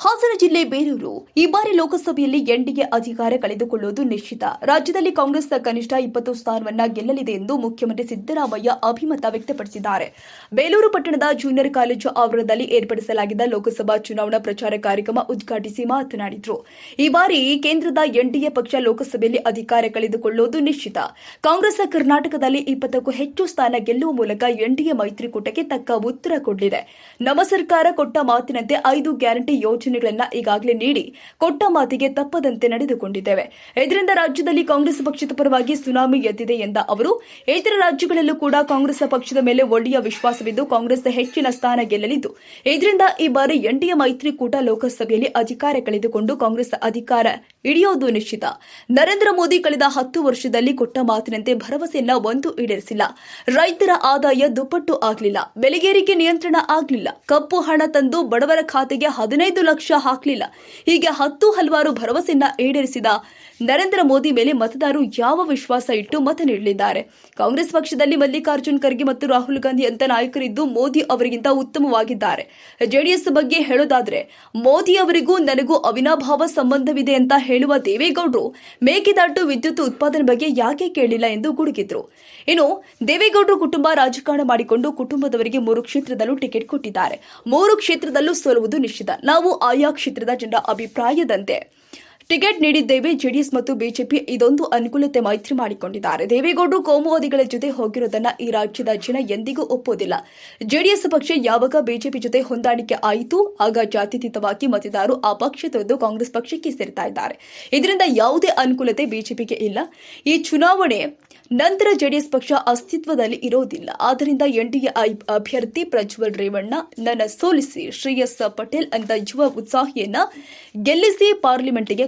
ಹಾಸನ ಜಿಲ್ಲೆ ಬೇಲೂರು ಈ ಬಾರಿ ಲೋಕಸಭೆಯಲ್ಲಿ ಎನ್ಡಿಎ ಅಧಿಕಾರ ಕಳೆದುಕೊಳ್ಳುವುದು ನಿಶ್ಚಿತ. ರಾಜ್ಯದಲ್ಲಿ ಕಾಂಗ್ರೆಸ್ ಕನಿಷ್ಠ ಇಪ್ಪತ್ತು ಸ್ಥಾನವನ್ನ ಗೆಲ್ಲಲಿದೆ ಎಂದು ಮುಖ್ಯಮಂತ್ರಿ ಸಿದ್ದರಾಮಯ್ಯ ಅಭಿಮತ ವ್ಯಕ್ತಪಡಿಸಿದ್ದಾರೆ. ಬೇಲೂರು ಪಟ್ಟಣದ ಜೂನಿಯರ್ ಕಾಲೇಜು ಆವರಣದಲ್ಲಿ ಏರ್ಪಡಿಸಲಾಗಿದ್ದ ಲೋಕಸಭಾ ಚುನಾವಣಾ ಪ್ರಚಾರ ಕಾರ್ಯಕ್ರಮ ಉದ್ಘಾಟಿಸಿ ಮಾತನಾಡಿದರು. ಈ ಬಾರಿ ಕೇಂದ್ರದ ಎನ್ಡಿಎ ಪಕ್ಷ ಲೋಕಸಭೆಯಲ್ಲಿ ಅಧಿಕಾರ ಕಳೆದುಕೊಳ್ಳುವುದು ನಿಶ್ಚಿತ. ಕಾಂಗ್ರೆಸ್ ಕರ್ನಾಟಕದಲ್ಲಿ ಇಪ್ಪತ್ತಕ್ಕೂ ಹೆಚ್ಚು ಸ್ಥಾನ ಗೆಲ್ಲುವ ಮೂಲಕ ಎನ್ಡಿಎ ಮೈತ್ರಿಕೂಟಕ್ಕೆ ತಕ್ಕ ಉತ್ತರ ಕೊಟ್ಟಿದೆ ನಮ್ಮ ಸರ್ಕಾರ ಕೊಟ್ಟ ಮಾತಿನಂತೆ ಐದು ಗ್ಯಾರಂಟಿ ಯೋಜನೆಗಳನ್ನ ಈಗಾಗಲೇ ನೀಡಿ ಕೊಟ್ಟ ಮಾತಿಗೆ ತಪ್ಪದಂತೆ ನಡೆದುಕೊಂಡಿದ್ದೇವೆ. ಇದರಿಂದ ರಾಜ್ಯದಲ್ಲಿ ಕಾಂಗ್ರೆಸ್ ಪಕ್ಷದ ಪರವಾಗಿ ಸುನಾಮಿ ಎದ್ದಿದೆ ಎಂದ ಅವರು, ಇತರ ರಾಜ್ಯಗಳಲ್ಲೂ ಕೂಡ ಕಾಂಗ್ರೆಸ್ ಪಕ್ಷದ ಮೇಲೆ ಒಳ್ಳೆಯ ವಿಶ್ವಾಸವಿದ್ದು ಕಾಂಗ್ರೆಸ್ ಹೆಚ್ಚಿನ ಸ್ಥಾನ ಗೆಲ್ಲಲಿದ್ದು, ಇದರಿಂದ ಈ ಬಾರಿ ಎನ್ಡಿಎ ಮೈತ್ರಿಕೂಟ ಲೋಕಸಭೆಯಲ್ಲಿ ಅಧಿಕಾರ ಕಳೆದುಕೊಂಡು ಕಾಂಗ್ರೆಸ್ ಅಧಿಕಾರ ಹಿಡಿಯೋದು ನಿಶ್ಚಿತ. ನರೇಂದ್ರ ಮೋದಿ ಕಳೆದ ಹತ್ತು ವರ್ಷದಲ್ಲಿ ಕೊಟ್ಟ ಮಾತಿನಂತೆ ಭರವಸೆಯನ್ನ ಒಂದು ಈಡೇರಿಸಿಲ್ಲ. ರೈತರ ಆದಾಯ ದುಪ್ಪಟ್ಟು ಆಗಲಿಲ್ಲ. ಬೆಲೆಗೇರಿಕೆ ನಿಯಂತ್ರಣ ಆಗಲಿಲ್ಲ. ಕಪ್ಪು ಹಣ ತಂದು ಬಡವರ ಖಾತೆಗೆ ಹದಿನೈದು ಲಕ್ಷ ಹಾಕಲಿಲ್ಲ. ಹೀಗೆ ಹತ್ತು ಹಲವಾರು ಭರವಸೆಯನ್ನ ಈಡೇರಿಸಿದ ನರೇಂದ್ರ ಮೋದಿ ಮೇಲೆ ಮತದಾರರು ಯಾವ ವಿಶ್ವಾಸ ಇಟ್ಟು ಮತ ನೀಡಲಿದ್ದಾರೆ? ಕಾಂಗ್ರೆಸ್ ಪಕ್ಷದಲ್ಲಿ ಮಲ್ಲಿಕಾರ್ಜುನ್ ಖರ್ಗೆ ಮತ್ತು ರಾಹುಲ್ ಗಾಂಧಿ ಅಂತ ನಾಯಕರಿದ್ದು ಮೋದಿ ಅವರಿಗಿಂತ ಉತ್ತಮವಾಗಿದ್ದಾರೆ. ಜೆಡಿಎಸ್ ಬಗ್ಗೆ ಹೇಳೋದಾದ್ರೆ, ಮೋದಿ ಅವರಿಗೂ ನನಗೂ ಅವಿನಾಭಾವ ಸಂಬಂಧವಿದೆ ಅಂತ ಹೇಳುವ ದೇವೇಗೌಡರು ಮೇಕೆದಾಟು ವಿದ್ಯುತ್ ಉತ್ಪಾದನೆ ಬಗ್ಗೆ ಯಾಕೆ ಕೇಳಿಲ್ಲ ಎಂದು ಗುಡುಗಿದ್ರು. ಇನ್ನು ದೇವೇಗೌಡರು ಕುಟುಂಬ ರಾಜಕಾರಣ ಮಾಡಿಕೊಂಡು ಕುಟುಂಬದವರಿಗೆ ಮೂರು ಕ್ಷೇತ್ರದಲ್ಲೂ ಟಿಕೆಟ್ ಕೊಟ್ಟಿದ್ದಾರೆ. ಮೂರು ಕ್ಷೇತ್ರದಲ್ಲೂ ಸೋಲುವುದು ನಿಶ್ಚಿತ. ನಾವು ಆಯಾ ಕ್ಷೇತ್ರದ ಜನರ ಅಭಿಪ್ರಾಯದಂತೆ. ಟಿಕೆಟ್ ನೀಡಿದ್ದೇವೆ, ಜೆಡಿಎಸ್ ಮತ್ತು ಬಿಜೆಪಿ ಇದೊಂದು ಅನುಕೂಲತೆ ಮೈತ್ರಿ ಮಾಡಿಕೊಂಡಿದ್ದಾರೆ. ದೇವೇಗೌಡರು ಕೋಮುವಾದಿಗಳ ಜೊತೆ ಹೋಗಿರೋದನ್ನ ಈ ರಾಜ್ಯದ ಜನ ಎಂದಿಗೂ ಒಪ್ಪೋದಿಲ್ಲ ಜೆಡಿಎಸ್ ಪಕ್ಷ ಯಾವಾಗ ಬಿಜೆಪಿ ಜೊತೆ ಹೊಂದಾಣಿಕೆ ಆಯಿತು, ಆಗ ಜಾತ್ಯತೀತವಾಗಿ ಮತದಾರರು ಆ ಪಕ್ಷ ತೊರೆದು ಕಾಂಗ್ರೆಸ್ ಪಕ್ಷಕ್ಕೆ ಸೇರ್ತಾ ಇದ್ದಾರೆ. ಇದರಿಂದ ಯಾವುದೇ ಅನುಕೂಲತೆ ಬಿಜೆಪಿಗೆ ಇಲ್ಲ. ಈ ಚುನಾವಣೆ ನಂತರ ಜೆಡಿಎಸ್ ಪಕ್ಷ ಅಸ್ತಿತ್ವದಲ್ಲಿ ಇರೋದಿಲ್ಲ. ಆದ್ದರಿಂದ ಎನ್ಡಿಎ ಅಭ್ಯರ್ಥಿ ಪ್ರಜ್ವಲ್ ರೇವಣ್ಣ, ನನ್ನ ಸೋಲಿಸಿ ಶ್ರೇಯಸ್ ಪಟೇಲ್ ಅಂತ ಯುವ ಉತ್ಸಾಹಿಯನ್ನ ಗೆಲ್ಲಿಸಿ ಪಾರ್ಲಿಮೆಂಟ್ಗೆ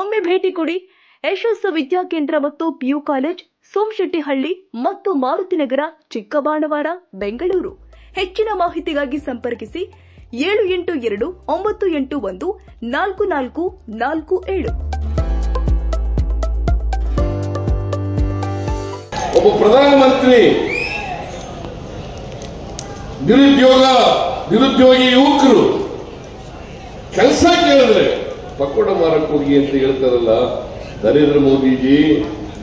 ಒಮ್ಮೆ ಭೇಟಿ ಕೊಡಿ. ಯಶಸ್ಸು ವಿದ್ಯಾಕೇಂದ್ರ ಮತ್ತು ಪಿಯು ಕಾಲೇಜ್, ಸೋಮಶೆಟ್ಟಿಹಳ್ಳಿ ಮತ್ತು ಮಾರುತಿನಗರ ಚಿಕ್ಕಬಾಣವಾರ ಬೆಂಗಳೂರು. ಹೆಚ್ಚಿನ ಮಾಹಿತಿಗಾಗಿ ಸಂಪರ್ಕಿಸಿ ಏಳು ಎಂಟು ಎರಡು ಒಂಬತ್ತು ಎಂಟು ಒಂದು ನಾಲ್ಕು ನಾಲ್ಕು ನಾಲ್ಕು ಏಳು. ಒಬ್ಬ ಪ್ರಧಾನಮಂತ್ರಿ ನಿರುದ್ಯೋಗ, ನಿರುದ್ಯೋಗಿ ಯುವಕರು, ಕೆಲಸ ಕೇಳಿದ್ರೆ ಪಕೋಡ ಮಾರಕ್ ಹೋಗಿ ಅಂತ ಹೇಳ್ತಾರಲ್ಲ, ನರೇಂದ್ರ ಮೋದಿಜಿ,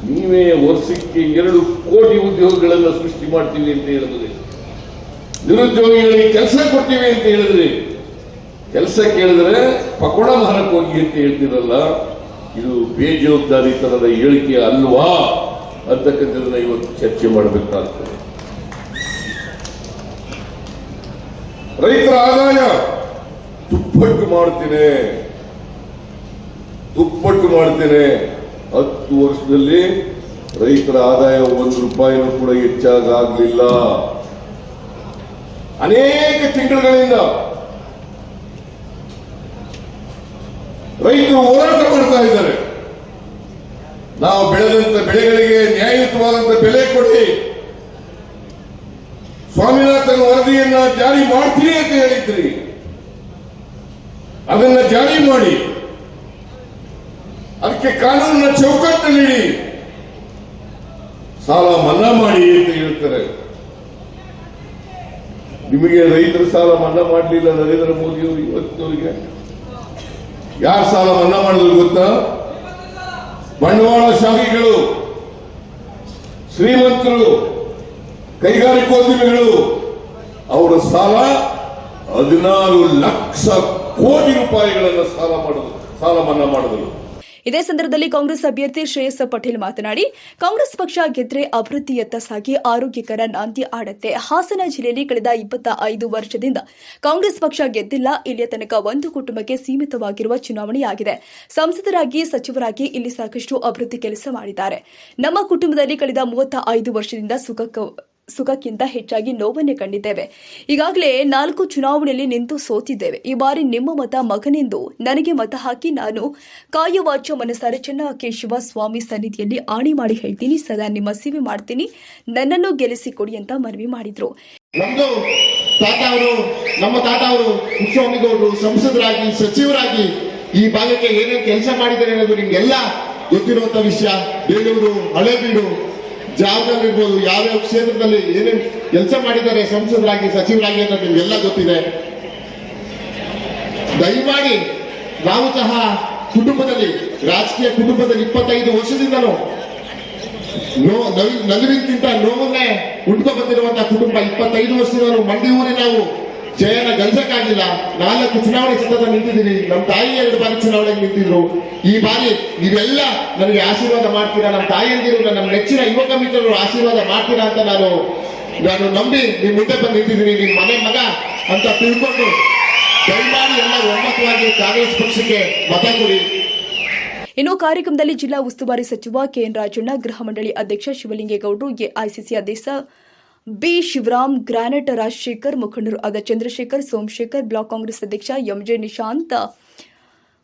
ನೀವೇ ವರ್ಷಕ್ಕೆ ಎರಡು ಕೋಟಿ ಉದ್ಯೋಗಗಳನ್ನ ಸೃಷ್ಟಿ ಮಾಡ್ತೀವಿ ಅಂತ ಹೇಳಿದ್ರಿ, ನಿರುದ್ಯೋಗಿಗಳಿಗೆ ಕೆಲಸ ಕೊಡ್ತೀವಿ ಅಂತ ಹೇಳಿದ್ರಿ, ಕೆಲಸ ಕೇಳಿದ್ರೆ ಪಕೋಡ ಮಾರಕ್ ಹೋಗಿ ಅಂತ ಹೇಳ್ತೀರಲ್ಲ, ಇದು ಬೇಜವಾಬ್ದಾರಿತನದ ಹೇಳಿಕೆ ಅಲ್ವಾ ಅಂತಕ್ಕಂಥದನ್ನ ಇವತ್ತು ಚರ್ಚೆ ಮಾಡಬೇಕಾಗ್ತದೆ. ರೈತರ ಆದಾಯ ದುಪ್ಪಟ್ಟು ಮಾಡ್ತೇನೆ. ದುಪ್ಪಟ್ಟು ಮಾಡ್ತೇನೆ. ಹತ್ತು ವರ್ಷದಲ್ಲಿ ರೈತರ ಆದಾಯ ಒಂದು ರೂಪಾಯಿನೂ ಕೂಡ ಹೆಚ್ಚಾಗಲಿಲ್ಲ ಅನೇಕ ತಿಂಗಳುಗಳಿಂದ ರೈತರು ಹೋರಾಟ ಮಾಡ್ತಾ ಇದ್ದಾರೆ. ನಾವು ಬೆಳೆದಂತ ಬೆಳೆಗಳಿಗೆ ನ್ಯಾಯಯುತವಾದಂತ ಬೆಲೆ ಕೊಡಿ. ಸ್ವಾಮಿನಾಥನ್ ವರದಿಯನ್ನ ಜಾರಿ ಮಾಡ್ತೀನಿ ಅಂತ ಹೇಳಿದ್ರಿ. ಅದನ್ನ ಜಾರಿ ಮಾಡಿ. ಅದಕ್ಕೆ ಕಾನೂನಿನ ಚೌಕಟ್ಟು ನೀಡಿ ಸಾಲ ಮನ್ನಾ ಮಾಡಿ ಅಂತ ಹೇಳ್ತಾರೆ. ನಿಮಗೆ ರೈತರ ಸಾಲ ಮನ್ನಾ ಮಾಡಲಿಲ್ಲ ನರೇಂದ್ರ ಮೋದಿಯವರು ಇವತ್ತಿನವರಿಗೆ ಯಾರು ಸಾಲ ಮನ್ನಾ ಮಾಡಿದ್ರು ಗೊತ್ತಾ? ಬಂಡವಾಳಶಾಹಿಗಳು ಶ್ರೀಮಂತರು ಕೈಗಾರಿಕೋದ್ಯಮಿಗಳು ಅವರ ಸಾಲ ಹದಿನಾರು ಲಕ್ಷ ಕೋಟಿ ರೂಪಾಯಿಗಳನ್ನು ಸಾಲ ಮಾಡಿದ್ರು ಸಾಲ ಮನ್ನಾ ಮಾಡಿದ್ರು ಇದೇ ಸಂದರ್ಭದಲ್ಲಿ ಕಾಂಗ್ರೆಸ್ ಅಭ್ಯರ್ಥಿ ಶ್ರೇಯಸ್ ಪಟೇಲ್ ಮಾತನಾಡಿ, ಕಾಂಗ್ರೆಸ್ ಪಕ್ಷ ಗೆದ್ರೆ ಅಭಿವೃದ್ಧಿಯತ್ತ ಸಾಗಿ ಆರೋಗ್ಯಕರ ನಾಂದಿ ಆಡತ್ತೆ. ಹಾಸನ ಜಿಲ್ಲೆಯಲ್ಲಿ ಕಳೆದ ಇಪ್ಪತ್ತ ಐದು ವರ್ಷದಿಂದ ಕಾಂಗ್ರೆಸ್ ಪಕ್ಷ ಗೆದ್ದಿಲ್ಲ. ಇಲ್ಲಿಯ ತನಕ ಒಂದು ಕುಟುಂಬಕ್ಕೆ ಸೀಮಿತವಾಗಿರುವ ಚುನಾವಣೆಯಾಗಿದೆ. ಸಂಸದರಾಗಿ, ಸಚಿವರಾಗಿ ಇಲ್ಲಿ ಸಾಕಷ್ಟು ಅಭಿವೃದ್ಧಿ ಕೆಲಸ ಮಾಡಿದ್ದಾರೆ. ನಮ್ಮ ಕುಟುಂಬದಲ್ಲಿ ಕಳೆದ ಮೂವತ್ತ ಐದು ವರ್ಷದಿಂದ ಸುಖ ಸುಖಕ್ಕಿಂತ ಹೆಚ್ಚಾಗಿ ನೋವನ್ನೇ ಕಂಡಿದ್ದೇವೆ. ಈಗಾಗಲೇ ನಾಲ್ಕು ಚುನಾವಣೆಯಲ್ಲಿ ನಿಂತು ಸೋತಿದ್ದೇವೆ. ಈ ಬಾರಿ ನಿಮ್ಮ ಮತ ಮಗನೆಂದು ನನಗೆ ಮತ ಹಾಕಿ ನಾನು ಕಾಯವಾಚ ಮನಸಾರ ಚೆನ್ನ ಕೇಶವ ಸ್ವಾಮಿ ಸನ್ನಿಧಿಯಲ್ಲಿ ಆಣಿ ಮಾಡಿ ಹೇಳ್ತೀನಿ. ಸದಾ ನಿಮ್ಮ ಸೇವೆ ಮಾಡ್ತೀನಿ. ನನ್ನನ್ನು ಗೆಲ್ಲಿಸಿಕೊಡಿ ಅಂತ ಮನವಿ ಮಾಡಿದ್ರು. ನಮ್ಮ ತಾತ ಅವರು ಮುಖ್ಯಮಂತ್ರಿಗೌಡರು ಸಂಸದರಾಗಿ, ಸಚಿವರಾಗಿ ಈ ಭಾಗಕ್ಕೆ ಏನೇನು ಕೆಲಸ ಮಾಡಿದ್ದಾರೆ ಅನ್ನೋದು ನಿಮ್ಗೆಲ್ಲ ಗೊತ್ತಿರುವಂತ ವಿಷಯ. ಬೇಲೂರು, ಹಳೇಬೀಡು ಜಾಗದಲ್ಲಿರ್ಬೋದು, ಯಾವ್ಯಾವ ಕ್ಷೇತ್ರದಲ್ಲಿ ಏನೇನು ಕೆಲಸ ಮಾಡಿದ್ದಾರೆ, ಸಂಸದರಾಗಿ, ಸಚಿವರಾಗಿ ಅಂತ ನಿಮ್ಗೆಲ್ಲ ಗೊತ್ತಿದೆ. ದಯಮಾಡಿ ನಾವು ಸಹ ಕುಟುಂಬದಲ್ಲಿ, ರಾಜಕೀಯ ಕುಟುಂಬದಲ್ಲಿ ಇಪ್ಪತ್ತೈದು ವರ್ಷದಿಂದಲೂ ನೋ ನವಿ- ನಲಿವಿಗಿಂತ ನೋವನ್ನೇ ಉಂಟ್ಕೊ ಬಂದಿರುವಂತಹ ಕುಟುಂಬ ಇಪ್ಪತ್ತೈದು ವರ್ಷದಿಂದ ಮಂಡಿ ಊರಿ ನಾವು. ಜಯನ ಗಳಿಸಕ್ಕಾಗಿಲ್ಲ. ನಾಲ್ಕು ಚುನಾವಣೆ ಸತತ ನಿಂತಿದ್ದೀನಿ. ನಮ್ಮ ತಾಯಿ ಎರಡು ಬಾರಿ ಚುನಾವಣೆಗೆ ನಿಂತಿದ್ರು. ಈ ಬಾರಿ ನೀವೆಲ್ಲ ನನಗೆ ಆಶೀರ್ವಾದ ಮಾಡ್ತೀರಾ? ನಮ್ಮ ತಾಯಿಯಂದಿರು ನಮ್ಮ ನೆಚ್ಚಿನ ಯುವಕ ಮಿತ್ರರು ಆಶೀರ್ವಾದ ಮಾಡ್ತೀರಾ ಅಂತ ನಾನು ನಾನು ನಂಬಿ ನಿಮ್ಮ ಮುಂದೆ ಬಂದು ನಿಂತಿದ್ದೀನಿ. ನಿಮ್ಮ ಮನೆ ಮಗ ಅಂತ ತಿಳ್ಕೊಂಡು ದಯಮಾಡಿ ಎಲ್ಲ ಒಮ್ಮತವಾಗಿ ಕಾಂಗ್ರೆಸ್ ಪಕ್ಷಕ್ಕೆ ಮತ ಕೊಡಿ. ಇನ್ನು ಕಾರ್ಯಕ್ರಮದಲ್ಲಿ ಜಿಲ್ಲಾ ಉಸ್ತುವಾರಿ ಸಚಿವ ಕೆಎನ್ ರಾಜಣ್ಣ, ಗೃಹ ಮಂಡಳಿ ಅಧ್ಯಕ್ಷ ಶಿವಲಿಂಗೇಗೌಡರು, ಎಐಸಿಸಿ ಅಧ್ಯಕ್ಷ ಬಿ. ಶಿವರಾಮ್, ಗ್ರಾನೆಟ್ ರಾಜಶೇಖರ್, ಮುಖಂಡರು ಆದ ಚಂದ್ರಶೇಖರ್, ಸೋಮಶೇಖರ್, ಬ್ಲಾಕ್ ಕಾಂಗ್ರೆಸ್ ಅಧ್ಯಕ್ಷ ಎಂಜೆ ನಿಶಾಂತ,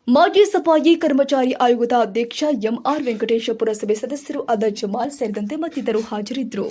ಮಾಜಿ ಸಫಾಯಿ ಕರ್ಮಚಾರಿ ಆಯೋಗದ ಅಧ್ಯಕ್ಷ ಎಂಆರ್ ವೆಂಕಟೇಶ ಪುರಸಭೆ ಸದಸ್ಯರು ಅದ ಜಮಾಲ್ ಸೇರಿದಂತೆ ಮತ್ತಿತರರು ಹಾಜರಿದ್ದರು.